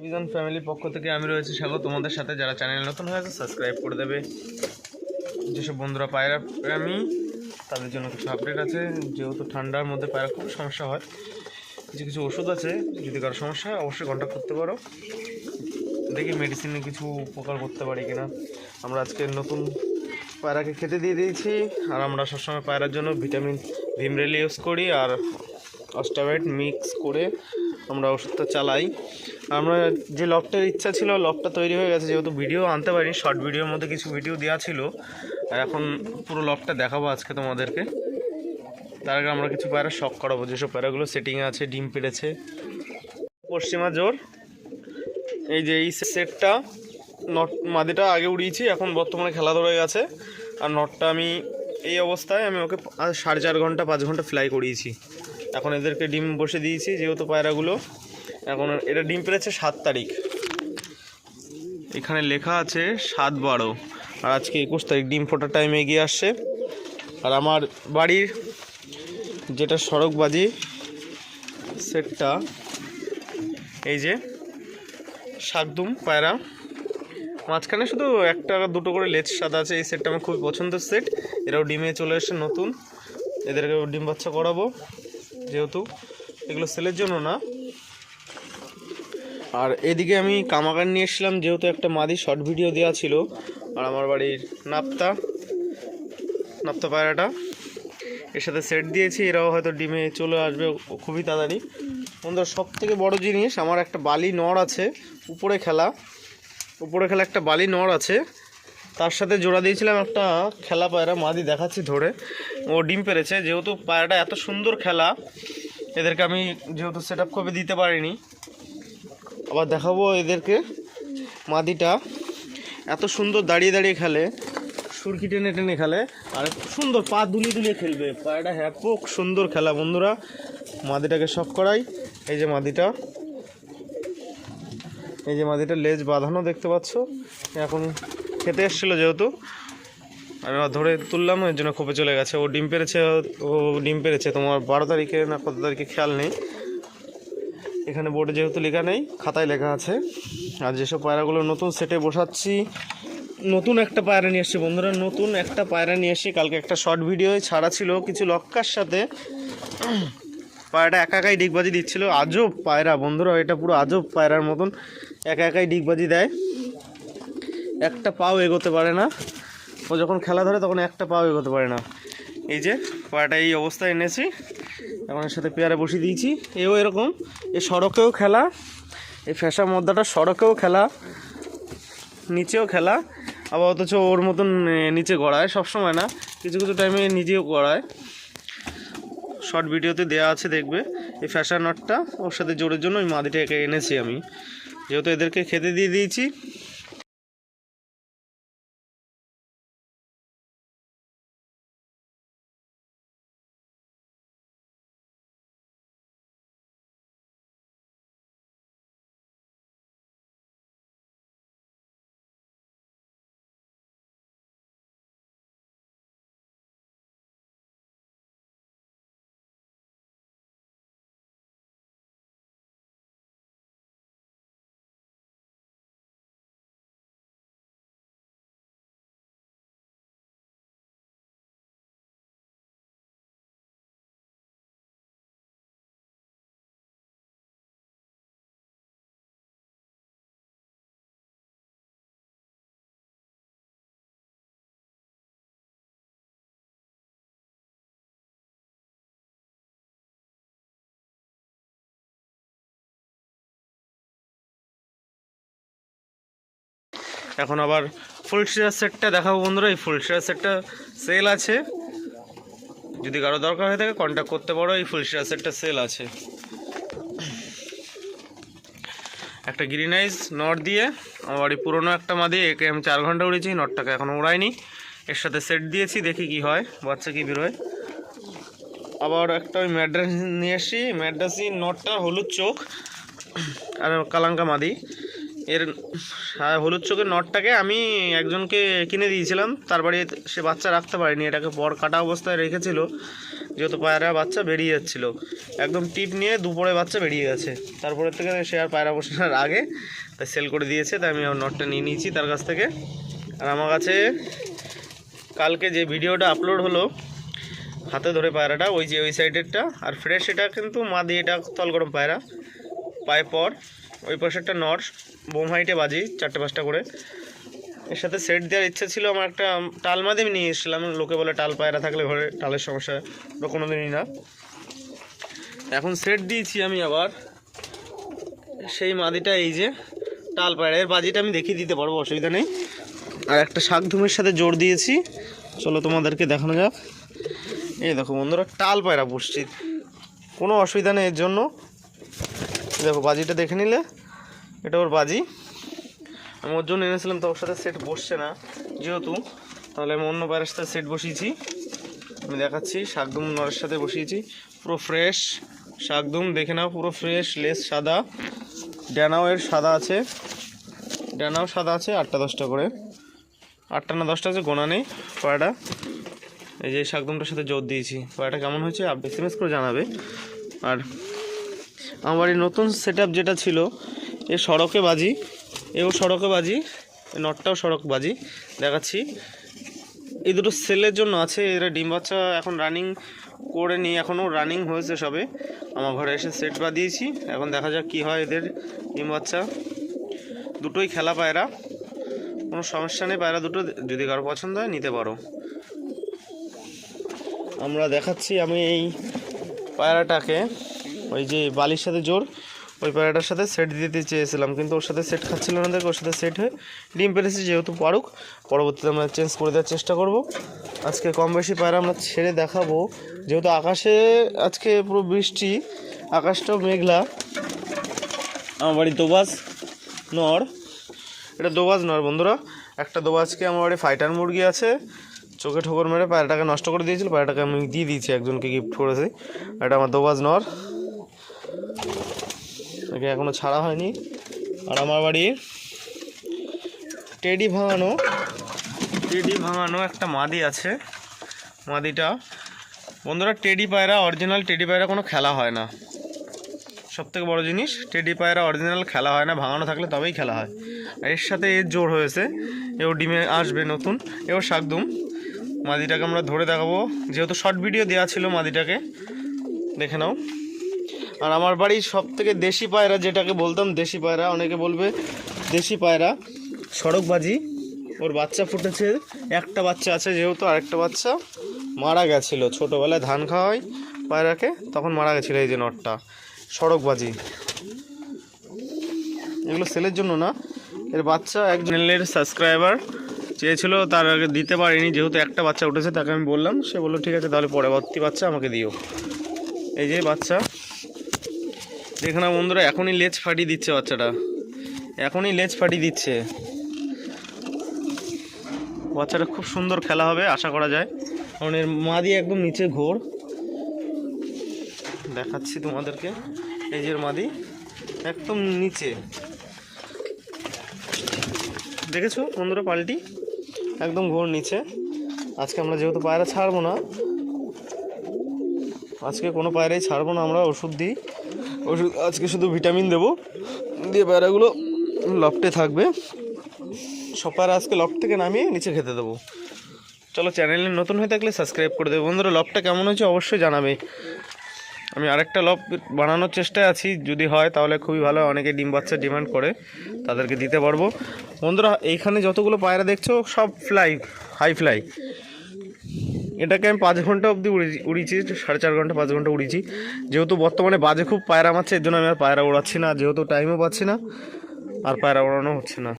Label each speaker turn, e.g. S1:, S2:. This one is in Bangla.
S1: ডিভিশন ফ্যামিলির পক্ষ থেকে আমি রয়েছি স্বাগত তোমাদের সাথে। যারা চ্যানেল নতুন হয়েছে সাবস্ক্রাইব করে দেবে। যেসব বন্ধুরা পায়রা প্রেমী, তাদের জন্য কিছু আপডেট আছে। যেহেতু ঠান্ডার মধ্যে পায়রা খুব সমস্যা হয়, কিছু কিছু ওষুধ আছে। যদি কারও সমস্যা হয়, অবশ্যই কন্ট্যাক্ট করতে পারো। দেখি মেডিসিনে কিছু উপকার করতে পারি কিনা। আমরা আজকে নতুন পায়রাকে খেতে দিয়ে দিয়েছি। আর আমরা সবসময় পায়রার জন্য ভিটামিন ভিমরেল ইউজ করি। আর অস্টাবেট মিক্স করে আমরা ওষুধটা চালাই। আমরা যে লকটার ইচ্ছা ছিল, লকটা তৈরি হয়ে গেছে, যেহেতু ভিডিও আনতে পারি শর্ট ভিডিওর মধ্যে কিছু ভিডিও দেওয়া ছিল। আর এখন পুরো লকটা দেখাবো আজকে তোমাদেরকে। তার আগে আমরা কিছু পায়রা শখ করাবো। যেসব পায়রাগুলো সেটিংয়ে আছে, ডিম পেড়েছে। পশ্চিমা জোর। এই যে এই সেটটা নট, মাদিটা আগে উড়িয়েছি, এখন বর্তমানে খেলা ধরে গেছে আর নটটা আমি এই অবস্থায় আমি ওকে সাড়ে চার ঘণ্টা, পাঁচ ঘণ্টা ফ্লাই করিয়েছি। এখন এদেরকে ডিম বসে দিয়েছি, যেহেতু পায়রাগুলো। এখন এটা ডিম পেরেছে সাত তারিখ। এখানে লেখা আছে সাত বারো। আর আজকে একুশ তারিখ, ডিম ফোটার টাইম এগিয়ে আসছে। আর আমার বাড়ির যেটা সড়কবাজি, সেটটা এই যে শাকদুম পায়রা। মাঝখানে শুধু একটা দুটো করে লেজ সাদা আছে, এই সেটটা আমার খুবই পছন্দের সেট। এরাও ডিমে চলে এসছে নতুন। এদেরকে ডিম বাচ্চা করাবো। যেহেতু, এগুলো সেলের জন্য না। আর এদিকে আমি কামাকার নিয়ে এসেছিলাম, যেহেতু একটা মাদি শর্ট ভিডিও দেওয়া ছিল, আর আমার বাড়ির নাপ্তা নাপ্তা পায়রাটা। এর সাথে সেট দিয়েছি, এরাও হয়তো ডিমে চলে আসবে, খুবই তাড়াতাড়ি। বন্ধুরা সব থেকে বড়ো জিনিস, আমার একটা বালি নড় আছে, উপরে খেলা। উপরে খেলা একটা বালি নড় আছে। তার সাথে জোড়া দিয়েছিলাম একটা খেলা পায়রা, মাদি দেখাচ্ছি ধরে। ও ডিম পেরেছে, যেহেতু পায়রাটা এত সুন্দর খেলা, এদেরকে আমি যেহেতু সেট আপ করে দিতে পারিনি। আবার দেখাবো এদেরকে, মাদিটা। এত সুন্দর দাঁড়িয়ে দাঁড়িয়ে খেলে, সুরকি টেনে টেনে খেলে, আর সুন্দর পা দুলিয়ে দুলিয়ে খেলবে। পায়রাটা হ্যাপক সুন্দর খেলা, বন্ধুরা। মাদিটাকে শখ করাই, এই যে মাদিটা। এই যে মাদিটা লেজ বাঁধানো দেখতে পাচ্ছ? এখন খেতে এসেছিল যেহেতু। আর ধরে তুললাম, এর জন্য খোপে চলে গেছে। ও ডিম পেরেছে, ও ডিম পেরেছে। তোমার বারো তারিখে না কত তারিখে খেয়াল নেই। এখানে বোর্ডে যেহেতু লেখা নেই, খাতায় লেখা আছে। আর যেসব পায়রাগুলো নতুন সেটে বসাচ্ছি, নতুন একটা পায়রা নিয়ে এসেছি। বন্ধুরা, নতুন একটা পায়রা নিয়ে এসেছি। কালকে একটা শর্ট ভিডিও ছাড়া ছিল কিছু লক্কার সাথে। পায়রাটা একা একাই ডিগবাজি দিচ্ছিল। আজব পায়রা, বন্ধুরা, এটা পুরো আজব পায়রার মতন। একা একাই ডিগবাজি দেয়। একটা পাও এগোতে পারে না। ও যখন খেলা ধরে তখন একটা পাও এগোতে পারে না। এই যে পায়রাটা এই অবস্থায় এনেছি। এখন এর সাথে পেয়ারে বসিয়ে দিয়েছি। এও এরকম। এ সড়কেও খেলা। এই ফ্যাসা মদ্দাটা সড়কেও খেলা। নিচেও খেলা। আবার অথচ ওর মতন নিচে গড়ায়। সবসময় না। কিছু কিছু টাইমে নিজেও গড়ায়। শর্ট ভিডিওতে দেওয়া আছে, দেখবে। এই ফ্যাশন নটটা ওর সাথে জোরের জন্য ওই মাদিটা একে এনেছি আমি। যেহেতু এদেরকে খেতে দিয়ে দিয়েছি। এখন আবার ফুল শেয়ার সেটটা দেখাবো বন্ধুরা। এই ফুল শেয়ার সেটটা সেল আছে। যদি কারও দরকার হয়ে থাকে কন্ট্যাক্ট করতে পারো, এই ফুল শেয়ার সেটটা সেল আছে। একটা গ্রিনাইজ নট দিয়ে আমার বাড়ি পুরোনো একটা মাদি একে আমি চার ঘণ্টা উড়েছি নটটাকে এখনও উড়াইনি। এর সাথে সেট দিয়েছি, দেখি কি হয়, বাচ্চা কি বেরোয় আবার একটা ওই ম্যাড্রাস নিয়ে এসছি ম্যাড্রাসি নটটা হলুদ চোখ, আর কালাঙ্কা মাদি এর হলুদ চোখের নটটাকে আমি একজনকে কিনে দিয়েছিলাম। তার বাড়ি সে বাচ্চা রাখতে পারেনি, এটাকে পর কাটা অবস্থায় রেখেছিল। যেহেতু পায়রা বাচ্চা বেরিয়ে যাচ্ছিল। একদম টিপ নিয়ে দুপুরে বাচ্চা বেরিয়ে গেছে। তারপরে থেকে সে আর পায়রা বসানোর আগে তাই সেল করে দিয়েছে, তাই আমি নটটা নিয়ে নিয়েছি তার কাছ থেকে। আর আমার কাছে কালকে যে ভিডিওটা আপলোড হলো, হাতে ধরে পায়রাটা, ওই যে ওই সাইডেরটা আর ফ্রেশ এটা কিন্তু মা দিয়ে এটা তল গরম পায়রা, পায়ে পর। ওই পাশে একটা নট, বোম হাইটে বাজি চারটে পাঁচটা করে। এর সাথে সেট দেওয়ার ইচ্ছা ছিল, আমার একটা টাল মাদি আমি নিয়ে এসেছিলাম। লোকে বলে টাল পায়রা থাকলে ঘরে টালের সমস্যা ওটা কোনো দিনই না। এখন সেট দিয়েছি আমি আবার। সেই মাদিটা এই যে টাল পায়রা, এর বাজিটা আমি দেখিয়ে দিতে পারব, অসুবিধা নেই। আর একটা শাক ধুমের সাথে জোর দিয়েছি। চলো তোমাদেরকে দেখানো যাক। এই দেখো বন্ধুরা, টাল পায়রা পুষছি কোনো অসুবিধা নেই এর জন্য। দেখো বাজিটা দেখে নিলে? এটা ওর বাজি। আমি ওর জন্য এনেছিলাম, তো ওর সাথে সেট বসছে না, যেহেতু। তাহলে আমি অন্য পায়রার সাথে সেট বসিয়েছি। আমি দেখাচ্ছি, শাকদুম নরের সাথে বসিয়েছি। পুরো ফ্রেশ শাকদুম, দেখে নাও, পুরো ফ্রেশ লেস সাদা। ডানাও এর সাদা আছে। ডানাও সাদা আছে, আটটা দশটা করে। আটটা না দশটা আছে, গোনা নেই পায়রাটা এই যে শাকদুমটার সাথে জোর দিয়েছি। পায়রাটা কেমন হয়েছে, আপনি এস করে জানাবে। আর আমার এই নতুন সেট যেটা ছিল, এ সড়কে বাজি, এও সড়কে বাজি নটটাও সড়ক বাজি দেখাচ্ছি। এই দুটো সেলের জন্য আছে, এরা ডিম বাচ্চা এখন রানিং করে নি এখনও রানিং হয়েছে সবে। আমার ঘরে এসে সেট বাঁধিয়েছি, এখন দেখা যাক কী হয় এদের ডিম বাচ্চা। দুটোই খেলা পায়রা, কোনো সমস্যা নেই, পায়রা দুটো যদি কারও পছন্দ হয় নিতে পারো। আমরা দেখাচ্ছি আমি এই পায়রাটাকে। ওই যে বালির সাথে জোর, ওই পায়রাটার সাথে সেট দিতে চেয়েছিলাম, কিন্তু ওর সাথে সেট খাচ্ছিল না, দেখে ওর সাথে সেট হয়ে ডিম পেরেছি যেহেতু পারুক। পরবর্তীতে আমরা চেঞ্জ করে দেওয়ার চেষ্টা করব। আজকে কম বেশি পায়রা আমরা ছেড়ে দেখাবো। যেহেতু আকাশে আজকে পুরো বৃষ্টি, আকাশটাও মেঘলা। আমার বাড়ি দোবাজ নর। এটা দোবাজ নর বন্ধুরা। একটা দোবাজকে আমার বাড়ি ফাইটার মুরগি আছে। চোখে ঠোকর মেরে পায়রাটাকে নষ্ট করে দিয়েছিল, পায়রাটাকে আমি দিয়ে দিয়েছি একজনকে গিফট করেছি। এটা আমার দোবাজ নর। একে এখনও ছাড়া হয়নি। আর আমার বাড়ি টেডি ভাঙানো। টেডি ভাঙানো একটা মাদি আছে। মাদিটা। বন্ধুরা, টেডি পায়রা অরিজিনাল টেডি পায়রা কোনো খেলা হয় না। সব থেকে বড়ো জিনিস, টেডি পায়রা অরিজিনাল খেলা হয় না, ভাঙানো থাকলে তবেই খেলা হয়। আর এর সাথে এর জোর হয়েছে। এও ডিমে আসবে নতুন। এও শাকদুম মাদিটাকে আমরা ধরে দেখাবো। যেহেতু শর্ট ভিডিও দেওয়া ছিল মাদিটাকে। দেখে নাও। আর আমার বাড়ির সব থেকে দেশি পায়রা যেটাকে বলতাম, দেশি পায়রা, অনেকে বলবে দেশি পায়রা, সড়কবাজি। ওর বাচ্চা ফুটেছে, একটা বাচ্চা আছে যেহেতু আরেকটা বাচ্চা মারা গেছিল। ছোটোবেলায় ধান খাওয়াই পায়রাকে, তখন মারা গেছিল এই যে নটটা, সড়কবাজি। এগুলো সেলের জন্য না, এর বাচ্চা এক একজনের সাবস্ক্রাইবার, চেয়েছিল তার আগে দিতে পারিনি, যেহেতু একটা বাচ্চা উঠেছে, তাকে আমি বললাম, সে বলল, ঠিক আছে, তাহলে পরবর্তী বাচ্চা আমাকে দিও। এই যে বাচ্চা দেখে না বন্ধুরা, এখনই লেজ ফাটিয়ে দিচ্ছে বাচ্চাটা। এখনই লেজ ফাটিয়ে দিচ্ছে। বাচ্চাটা খুব সুন্দর খেলা হবে, আশা করা যায়। কারণ এর মা দিয়ে একদম নিচে ঘোর। দেখাচ্ছি তোমাদেরকে, এই যে মাদি একদম নিচে। দেখেছ বন্ধুরা পাল্টি? একদম ঘোর নিচে। আজকে আমরা যেহেতু পায়রা ছাড়বো না, আজকে কোনো পায়রাই ছাড়বো না, আমরা ওষুধ দিই। ওষুধ, আজকে শুধু ভিটামিন দেবো। দিয়ে পায়রাগুলো লফটে থাকবে। সব আজকে লফট থেকে নামিয়ে নিচে খেতে দেবো। চলো চ্যানেলে নতুন হয়ে থাকলে সাবস্ক্রাইব করে দেবো। বন্ধুরা লফটা কেমন হয়েছে অবশ্যই জানাবে। আমি আরেকটা লব বানানোর চেষ্টায় আছি। যদি হয়, তাহলে খুবই ভালো। অনেকে ডিম বাচ্চা ডিমান্ড করে, তাদেরকে দিতে পারব। বন্ধুরা, এইখানে যতগুলো পায়রা দেখছ, সব ফ্লাই হাই ফ্লাই এটাকে আমি পাঁচ ঘণ্টা অবধি উড়েছি, উড়িয়েছি, সাড়ে চার ঘণ্টা, পাঁচ ঘণ্টা উড়িয়েছি। যেহেতু বর্তমানে বাজে খুব পায়রা মারছে, এর জন্য আমি আর পায়রা উড়াচ্ছি না, যেহেতু টাইমও পাচ্ছি না, আর পায়রা ওড়ানো হচ্ছে না।